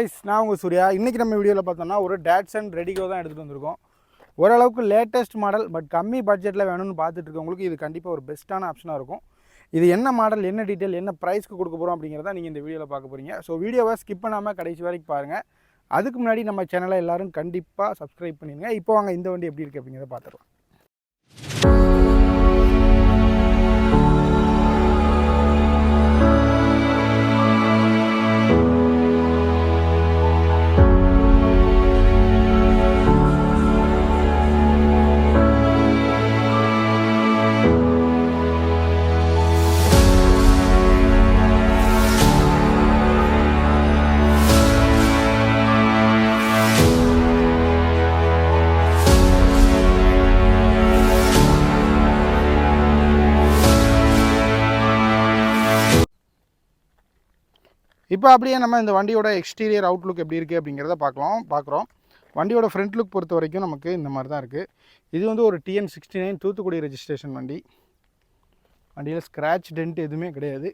Ice நான் உங்கள் சூர்யா. இன்றைக்கி நம்ம வீடியோவில் பார்த்தோம்னா ஒரு டேட்சன் ரெடிகோ தான் எடுத்துகிட்டு வந்திருக்கோம். ஓரளவுக்கு லேட்டஸ்ட் மாடல் பட் கம்மி பட்ஜெட்டில் வேணும்னு பார்த்துட்டு இருக்கவங்களுக்கு இது கண்டிப்பாக ஒரு பெஸ்ட்டான ஆப்ஷனாக இருக்கும். இது என்ன மாடல் என்ன டீட்டெயில் என்ன ப்ரைஸ்க்கு கொடுக்க போகிறோம் அப்படிங்கிறத நீங்கள் இந்த வீடியோவில் பார்க்க போகிறீங்க ஸோ வீடியோவை ஸ்கிப் பண்ணாமல் கடைசி வரைக்கும் பாருங்கள் அதுக்கு முன்னாடி நம்ம சேனலை எல்லாரும் கண்டிப்பாக சப்ஸ்கிரைப் பண்ணிடுங்க. இப்போ வாங்க இந்த வண்டி எப்படி இருக்குது அப்படிங்கிறத பார்த்துடலாம். இப்போ அப்படியே நம்ம இந்த வண்டியோட எக்ஸ்டீரியர் அவுட்லுக் எப்படி இருக்குது அப்படிங்கிறத பார்க்கலாம் பார்க்குறோம். வண்டியோட ஃப்ரண்ட் லுக் பொறுத்த வரைக்கும் நமக்கு இந்த மாதிரி தான் இருக்குது இது வந்து ஒரு TN sixty nine Thoothukudi registration வண்டி. வண்டியில் ஸ்க்ராட்ச் டென்ட் எதுவுமே கிடையாது.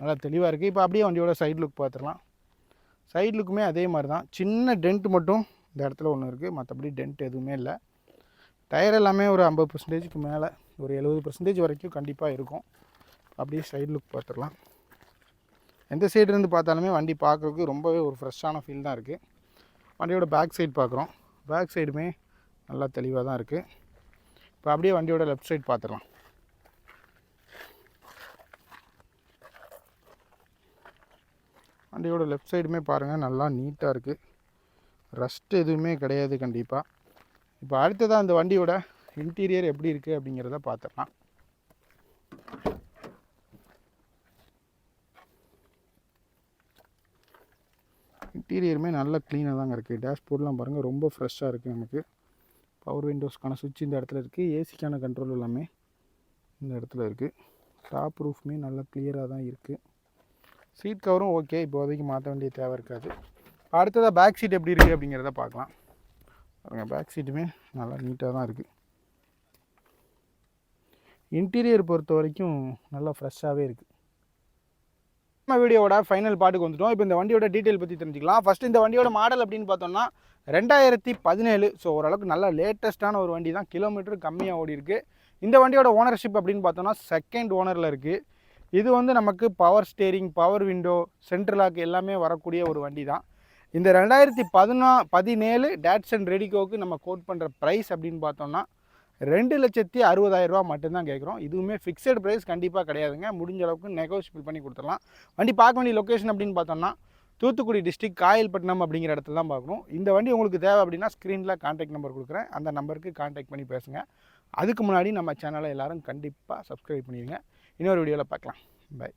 நல்லா தெளிவாக இருக்குது இப்போ அப்படியே வண்டியோட சைட் லுக் பார்த்துடலாம். சைட் லுக்குமே அதே மாதிரி தான். சின்ன டென்ட் மட்டும் இந்த இடத்துல ஒன்று இருக்குது மற்றபடி டென்ட் எதுவுமே இல்லை. டயர் எல்லாமே ஒரு ஐம்பது பர்சன்டேஜுக்கு மேலே ஒரு எழுபது பர்சன்டேஜ் வரைக்கும் கண்டிப்பாக இருக்கும். அப்படியே சைட் லுக் பார்த்துடலாம். எந்த சைடுலேருந்து பார்த்தாலுமே வண்டி பார்க்குறதுக்கு ரொம்பவே ஒரு ஃப்ரெஷ்ஷான ஃபீல் தான் இருக்குது வண்டியோட பேக் சைடு பார்க்குறோம். பேக் சைடுமே நல்லா தெளிவாக தான் இருக்குது இப்போ அப்படியே வண்டியோட லெஃப்ட் சைடு பார்த்துடலாம். வண்டியோட லெஃப்ட் சைடுமே பாருங்கள் நல்லா நீட்டாக இருக்குது ரஸ்ட் எதுவுமே கிடையாது கண்டிப்பாக இப்போ அடுத்ததாக அந்த வண்டியோட இன்டீரியர் எப்படி இருக்குது அப்படிங்கிறத பார்த்துடலாம். இன்டீரியருமே நல்லா க்ளீனாக தாங்க இருக்குது டேஷ்போர்ட்லாம் பாருங்கள் ரொம்ப ஃப்ரெஷ்ஷாக இருக்குது நமக்கு. பவர் விண்டோஸ்க்கான சுவிட்ச் இந்த இடத்துல இருக்குது ஏசிக்கான கண்ட்ரோல் எல்லாமே இந்த இடத்துல இருக்குது டாப் ரூஃப்மே நல்லா கிளியராக தான் இருக்குது சீட் கவரும் ஓகே இப்போதைக்கு மாற்ற வேண்டிய தேவை இருக்காது. அடுத்ததாக பேக் சீட் எப்படி இருக்குது அப்படிங்கிறத பார்க்கலாம். பாருங்க பேக் சீட்டுமே நல்லா நீட்டாக தான் இருக்குது இன்டீரியர் பொறுத்த வரைக்கும் நல்லா ஃப்ரெஷ்ஷாகவே இருக்குது நம்ம வீடியோட ஃபைனல் பாட்டுக்கு வந்துட்டோம். இப்போ இந்த வண்டியோட டீட்டெயில் பற்றி தெரிஞ்சுக்கலாம். ஃபஸ்ட் இந்த வண்டியோட மாடல் அப்படின்னு பார்த்தோம்னா ரெண்டாயிரத்தி பதினேழு. ஸோ ஓரளவுக்கு நல்ல லேட்டஸ்ட்டான ஒரு வண்டி தான் கிலோமீட்டர் கம்மியாக ஓடி இருக்குது இந்த வண்டியோட ஓனர்ஷிப் அப்படின்னு பார்த்தோம்னா செகண்ட் ஓனரில் இருக்குது இது வந்து நமக்கு power steering power window central lock எல்லாமே வரக்கூடிய ஒரு வண்டி தான் இந்த ரெண்டாயிரத்தி பதினா பதினேழு டேட்ஸ் அண்ட் ரெடிகோவுக்கு நம்ம கோட் பண்ணுற ப்ரைஸ் அப்படின்னு பார்த்தோம்னா ரெண்டு லட்சத்தி அறுபதாயிரம் ரூபா மட்டும்தான் கேட்குறோம். இதுவுமே ஃபிக்ஸட் ப்ரைஸ் கண்டிப்பாக கிடையாதுங்க. முடிஞ்ச அளவுக்கு நெகோஷியபிள் பண்ணி கொடுத்துடலாம். வண்டி பார்க்க வேண்டிய லொக்கேஷன் அப்படின்னு பார்த்தோம்னா தூத்துக்குடி டிஸ்ட்ரிக் காயல்பட்டினம் அப்படிங்கிற இடத்துல தான் பார்க்கணும். இந்த வண்டி உங்களுக்கு தேவை அப்படின்னா ஸ்க்ரீனில் கான்டாக்ட் நம்பர் கொடுக்குறேன். அந்த நம்பருக்கு கான்டாக்ட் பண்ணி பேசுங்க. அதுக்கு முன்னாடி நம்ம சேனலை எல்லாரும் கண்டிப்பாக சப்ஸ்கிரைப் பண்ணிடுங்க. இன்னொரு வீடியோவில் பார்க்கலாம். பை